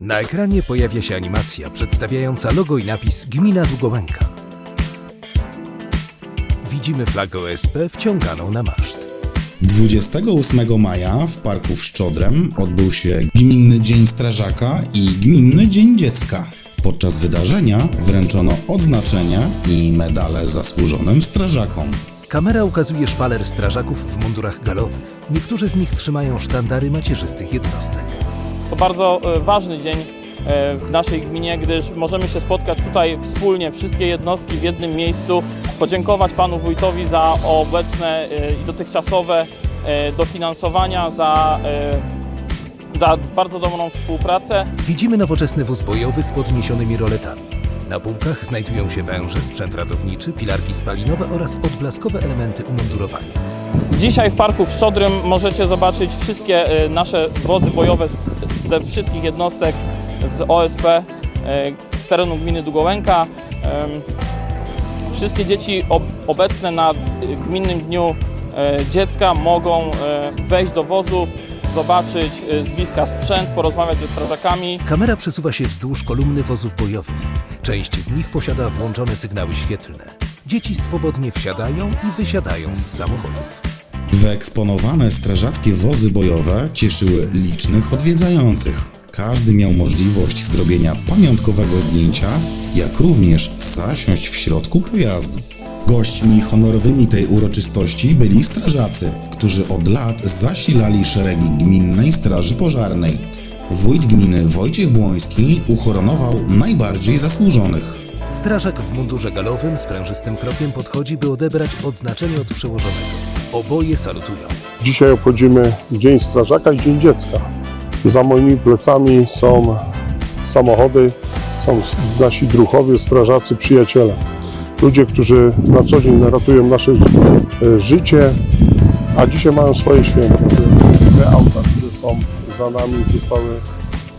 Na ekranie pojawia się animacja przedstawiająca logo i napis Gmina Długołęka. Widzimy flagę OSP wciąganą na maszt. 28 maja w parku w Szczodrem odbył się Gminny Dzień Strażaka i Gminny Dzień Dziecka. Podczas wydarzenia wręczono odznaczenia i medale zasłużonym strażakom. Kamera ukazuje szpaler strażaków w mundurach galowych. Niektórzy z nich trzymają sztandary macierzystych jednostek. To bardzo e, ważny dzień e, w naszej gminie, gdyż możemy się spotkać tutaj wspólnie, wszystkie jednostki w jednym miejscu, podziękować panu wójtowi za obecne e, i dotychczasowe dofinansowania, za, za bardzo dobrą współpracę. Widzimy nowoczesny wóz bojowy z podniesionymi roletami. Na półkach znajdują się węże, sprzęt ratowniczy, pilarki spalinowe oraz odblaskowe elementy umundurowania. Dzisiaj w parku w Szczodrym możecie zobaczyć wszystkie nasze wozy bojowe ze wszystkich jednostek z OSP e, z terenu gminy Długołęka. Wszystkie dzieci ob- obecne na Gminnym Dniu e, Dziecka mogą e, wejść do wozu, zobaczyć z bliska sprzęt, porozmawiać ze strażakami. Kamera przesuwa się wzdłuż kolumny wozów bojowych. Część z nich posiada włączone sygnały świetlne. Dzieci swobodnie wsiadają i wysiadają z samochodów. Wyeksponowane strażackie wozy bojowe cieszyły licznych odwiedzających. Każdy miał możliwość zrobienia pamiątkowego zdjęcia, jak również zasiąść w środku pojazdu. Gośćmi honorowymi tej uroczystości byli strażacy, którzy od lat zasilali szeregi Gminnej Straży Pożarnej. Wójt gminy Wojciech Błoński uhonorował najbardziej zasłużonych. Strażak w mundurze galowym z prężystym krokiem podchodzi, by odebrać odznaczenie od przełożonego. Oboje salutują. Dzisiaj obchodzimy Dzień Strażaka i Dzień Dziecka. Za moimi plecami są samochody, są nasi druhowie, strażacy, przyjaciele. Ludzie, którzy na co dzień ratują nasze e, życie, a dzisiaj mają swoje święto. Te auta, które są za nami, zostały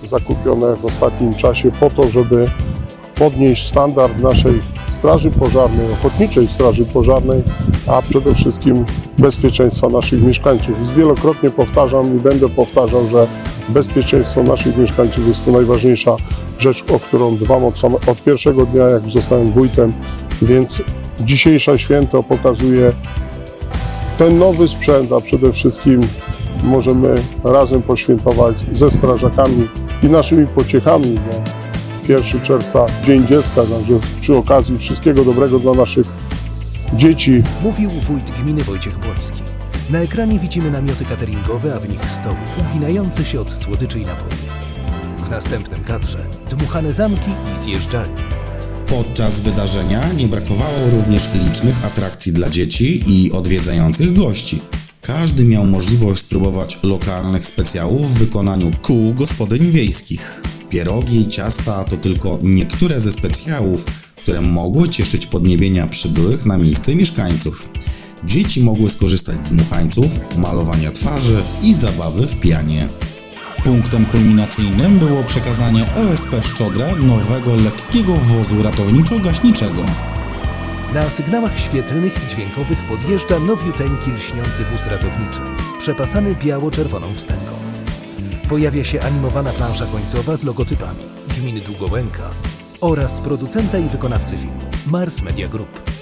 zakupione w ostatnim czasie po to, żeby podnieść standard naszej Straży Pożarnej, Ochotniczej Straży Pożarnej, a przede wszystkim bezpieczeństwa naszych mieszkańców. Wielokrotnie powtarzam i będę powtarzał, że bezpieczeństwo naszych mieszkańców jest to najważniejsza rzecz, o którą dbam od, same, od pierwszego dnia, jak zostałem wójtem, więc dzisiejsze święto pokazuje ten nowy sprzęt, a przede wszystkim możemy razem poświętować ze strażakami i naszymi pociechami, bo 1 czerwca Dzień Dziecka, także przy okazji wszystkiego dobrego dla naszych dzieci, Mówił wójt gminy Wojciech Błoński. Na ekranie widzimy namioty cateringowe, a w nich stoły uginające się od słodyczy i napojów. W następnym kadrze dmuchane zamki i zjeżdżalnie. Podczas wydarzenia nie brakowało również licznych atrakcji dla dzieci i odwiedzających gości. Każdy miał możliwość spróbować lokalnych specjałów w wykonaniu kół gospodyń wiejskich. Pierogi ciasta to tylko niektóre ze specjałów, które mogły cieszyć podniebienia przybyłych na miejsce mieszkańców. Dzieci mogły skorzystać z dmuchańców, malowania twarzy i zabawy w pianie. Punktem kulminacyjnym było przekazanie OSP Szczodra nowego lekkiego wozu ratowniczo-gaśniczego. Na sygnałach świetlnych i dźwiękowych podjeżdża nowiuteńki lśniący wóz ratowniczy, przepasany biało-czerwoną wstęgą. Pojawia się animowana plansza końcowa z logotypami Gminy Długołęka oraz producenta i wykonawcy filmu Mars Media Group.